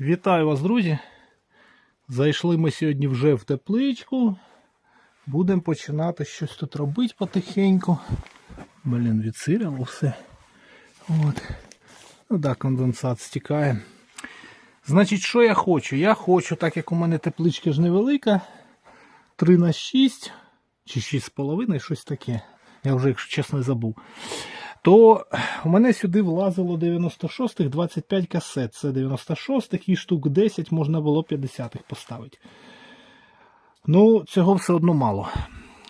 Вітаю вас, друзі! Зайшли ми сьогодні вже в тепличку. Будемо починати щось тут робити потихеньку. Блін, відсиряло все. От. Ну так, конденсат стікає. Значить, що я хочу? Я хочу, так як у мене тепличка ж невелика, 3 на 6 чи 6,5, щось таке. Я вже, якщо чесно, забув. То у мене сюди влазило 96-х 25 касет. Це 96-х і штук 10 можна було 50-х поставити. Ну, цього все одно мало.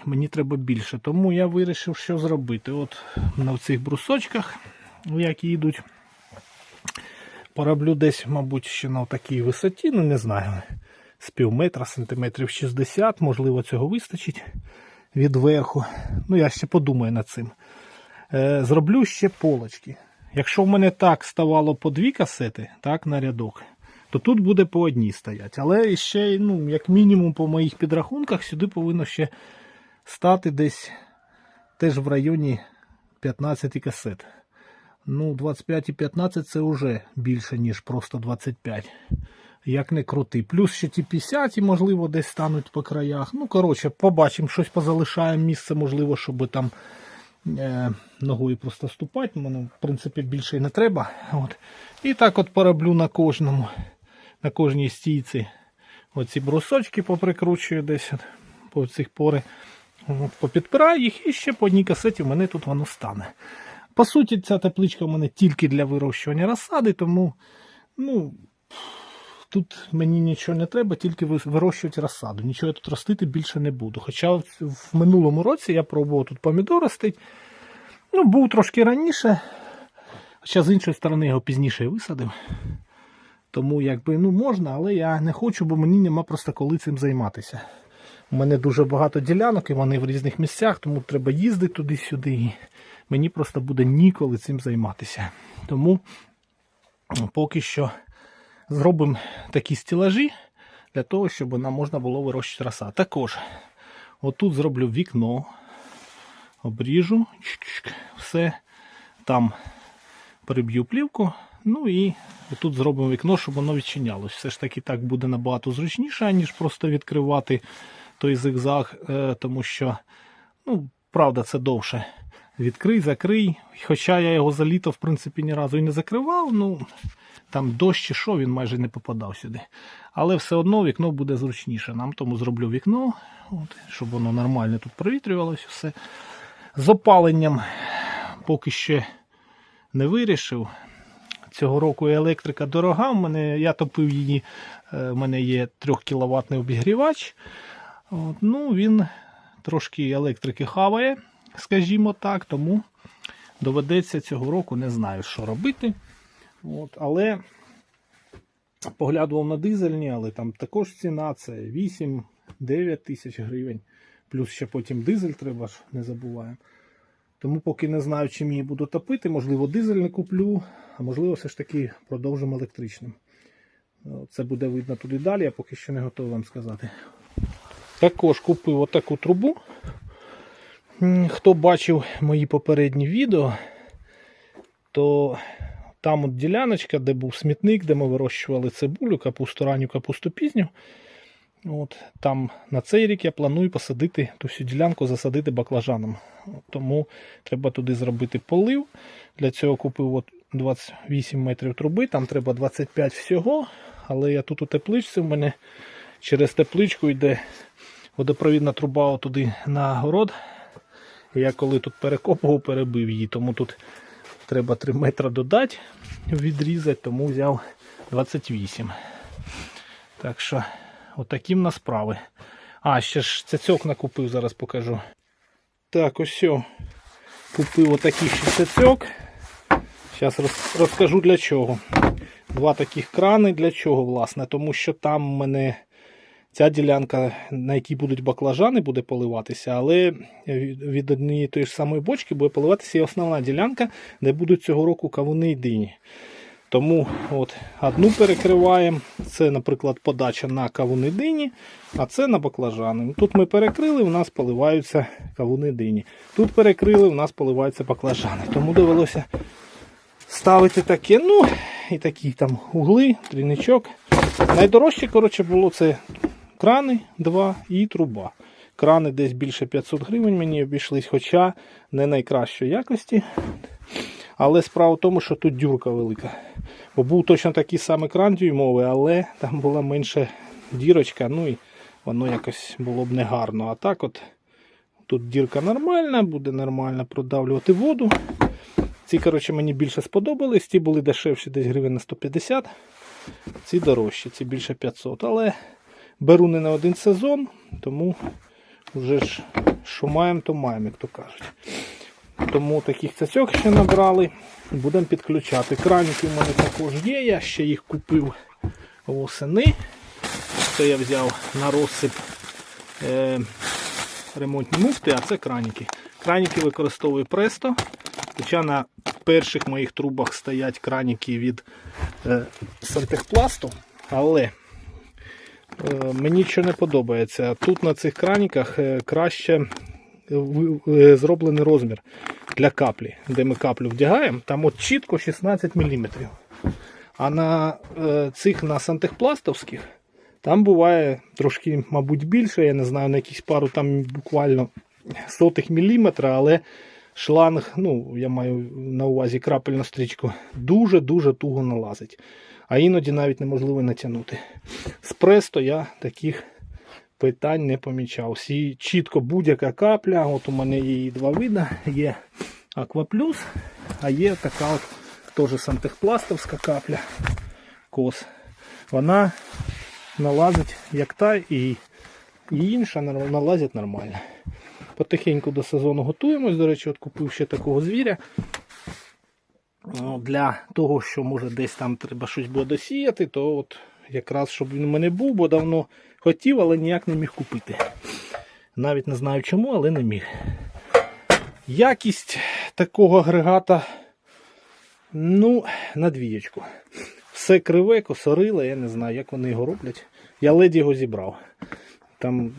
Мені треба більше. Тому я вирішив, що зробити. От на цих брусочках, які йдуть, пороблю десь, мабуть, ще на такій висоті, ну не знаю, з пів метра, сантиметрів 60, можливо, цього вистачить від верху. Ну, я ще подумаю над цим. Е, зроблю ще полочки. Якщо в мене так ставало по дві касети, так, на рядок, то тут буде по одній стоять. Але ще, ну, як мінімум, по моїх підрахунках, сюди повинно ще стати десь теж в районі 15 касет. Ну, 25 і 15 це вже більше, ніж просто 25. Як не крути. Плюс ще ті 50, можливо, десь стануть по краях. Ну, коротше, побачимо, щось позалишаємо місце, можливо, щоб там ногою просто ступати. Мене, в принципі, більше не треба. От. І так от пороблю на кожному, на кожній стійці. Оці брусочки поприкручую десь от, по цих пори. От, попідпираю їх і ще по одній касеті в мене тут воно стане. По суті, ця тепличка в мене тільки для вирощування розсади, тому ну, тут мені нічого не треба, тільки вирощувати розсаду. Нічого я тут ростити більше не буду. Хоча в, минулому році я пробував тут помідор ростити. Ну, був трошки раніше. Хоча з іншої сторони його пізніше я висадив. Тому якби ну можна, але я не хочу, бо мені нема просто коли цим займатися. У мене дуже багато ділянок і вони в різних місцях, тому треба їздити туди-сюди. І мені просто буде ніколи цим займатися. Тому ну, поки що зробимо такі стілажі для того, щоб нам можна було вирощувати роса. Також отут зроблю вікно, обріжу, все там переб'ю плівку. Ну і тут зробимо вікно, щоб воно відчинялось. Все ж таки так буде набагато зручніше, ніж просто відкривати той зигзаг, е, тому що, ну, правда, це довше. Відкрий, закрий. Хоча я його за літо, в принципі, ні разу і не закривав. Ну, там дощ чи що, він майже не попадав сюди. Але все одно вікно буде зручніше. Нам тому зроблю вікно, от, щоб воно нормально тут провітрювалося все. З опаленням поки ще не вирішив. Цього року електрика дорога. В мене, я топив її, е, в мене є 3 кВт обігрівач. От, ну, він трошки електрики хаває, скажімо так, тому доведеться цього року не знаю, що робити. От, але поглядував на дизельні, але там також ціна це 8-9 тисяч гривень. Плюс ще потім дизель треба ж, не забуваємо. Тому поки не знаю, чим її буду топити, можливо, дизель не куплю, а можливо, все ж таки продовжимо електричним. Це буде видно туди далі, я поки що не готовий вам сказати. Також купив отаку трубу. Хто бачив мої попередні відео, то там от діляночка, де був смітник, де ми вирощували цибулю, капусту ранню, капусту пізню. От, там на цей рік я планую посадити ту всю ділянку, засадити баклажаном. Тому треба туди зробити полив. Для цього купив от 28 метрів труби, там треба 25 всього. Але я тут у тепличці, в мене через тепличку йде водопровідна труба туди на город. Я коли тут перекопував, перебив її, тому тут треба 3 метри додати, відрізати, тому взяв 28. Так що, отакі в нас справи. А, ще ж цяцьок накупив, зараз покажу. Так, ось все. Купив отакий ще цяцьок. Зараз розкажу для чого. Два таких крани для чого, власне, тому що там в мене ця ділянка, на якій будуть баклажани, буде поливатися, але від однієї тої ж самої бочки буде поливатися і основна ділянка, де будуть цього року кавуни і дині. Тому от одну перекриваємо. Це, наприклад, подача на кавуни дині, а це на баклажани. Тут ми перекрили, у нас поливаються кавуни дині. Тут перекрили, у нас поливаються баклажани. Тому довелося ставити таке. Ну, і такі там угли, трійничок. Найдорожче, коротше, було це крани 2 і труба. Крани десь більше 500 гривень мені обійшлись, хоча не найкращої якості. Але справа в тому, що тут дюрка велика. Бо був точно такий самий кран дюймовий, але там була менша дірочка, ну і воно якось було б негарно. А так от тут дірка нормальна, буде нормально продавлювати воду. Ці, коротше, мені більше сподобались. Ті були дешевші десь гривень на 150. Ці дорожчі, ці більше 500. Але беру не на один сезон, тому вже ж що маємо, то маємо, як то кажуть. Тому таких цяцьок ще набрали. Будемо підключати. Краніки в мене також є. Я ще їх купив восени. Це я взяв на розсип е, ремонтні муфти, а це краніки. Краніки використовую Presto. Хоча на перших моїх трубах стоять краніки від е, Сантехпласту, але мені що не подобається. Тут на цих краніках е, краще е, зроблений розмір для каплі, де ми каплю вдягаємо. Там от чітко 16 мм. А на е, цих на сантехпластовських там буває трошки, мабуть, більше, я не знаю, на якісь пару там буквально сотих міліметра, але шланг, ну, я маю на увазі крапельну стрічку, дуже-дуже туго налазить. А іноді навіть неможливо натягнути. З Престо я таких питань не помічав. Всі чітко будь-яка капля. От у мене її два види. Є Акваплюс, а є така от теж сантехпластовська капля. Кос. Вона налазить як та і, інша налазять нормально. Потихеньку до сезону готуємось. До речі, от купив ще такого звіря. Ну, Для того, що може десь там треба щось буде досіяти, то от якраз щоб він у мене був, бо давно хотів, але ніяк не міг купити. Навіть не знаю чому, але не міг. Якість такого агрегата, ну, на двієчку. Все криве, косориле, я не знаю, як вони його роблять. Я ледь його зібрав. Там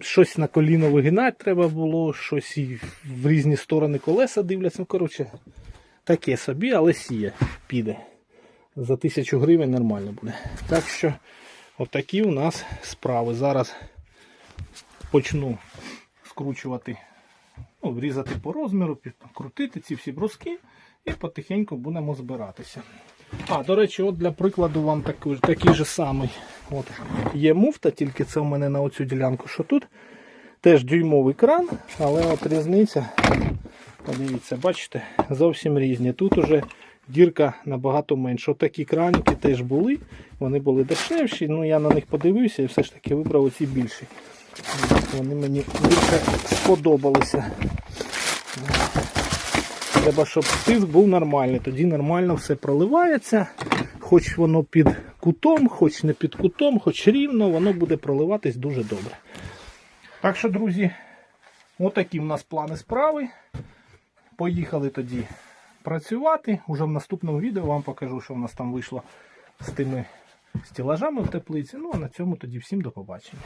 щось на коліно вигинати треба було, щось і в різні сторони колеса дивляться. Ну, коротше, таке собі, але сіє, піде. За тисячу гривень нормально буде. Так що, отакі у нас справи. Зараз почну скручувати, ну, врізати по розміру, крутити ці всі бруски і потихеньку будемо збиратися. А, до речі, от для прикладу вам такий, такий же самий. От є муфта, тільки це в мене на оцю ділянку, що тут. Теж дюймовий кран, але от різниця, подивіться, бачите, зовсім різні. Тут уже дірка набагато менша. От такі краники теж були, вони були дешевші, ну я на них подивився і все ж таки вибрав оці більші. Вони мені більше сподобалися. Треба, щоб тиск був нормальний. Тоді нормально все проливається. Хоч воно під кутом, хоч не під кутом, хоч рівно, воно буде проливатись дуже добре. Так що, друзі, отакі в нас плани справи. Поїхали тоді працювати. Уже в наступному відео вам покажу, що в нас там вийшло з тими стілажами в теплиці. Ну а на цьому тоді всім до побачення.